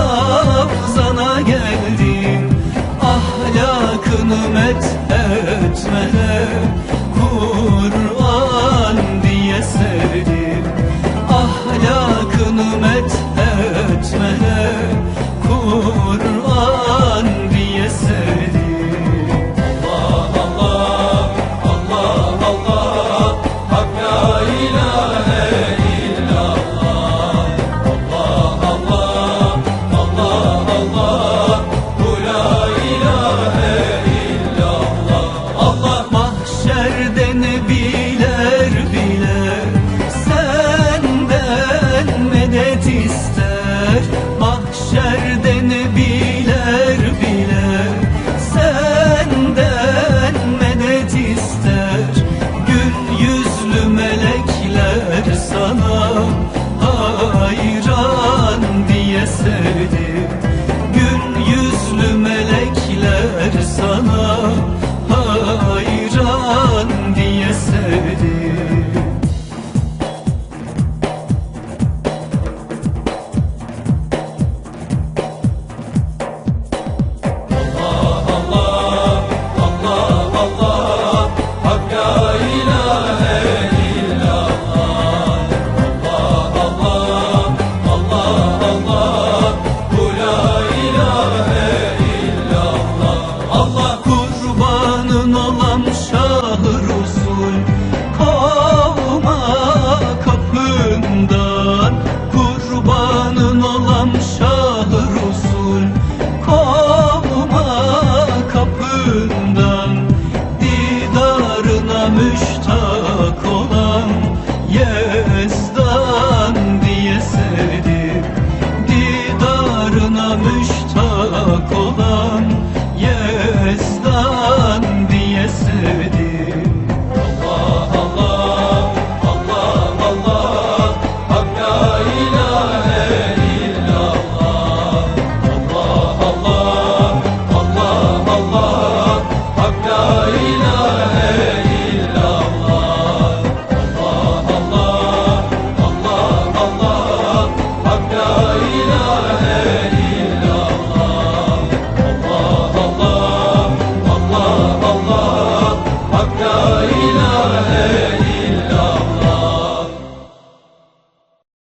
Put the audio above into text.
Ravzana geldim Ahlakını met hayran diye sevdim. Gül yüzlü melekler sana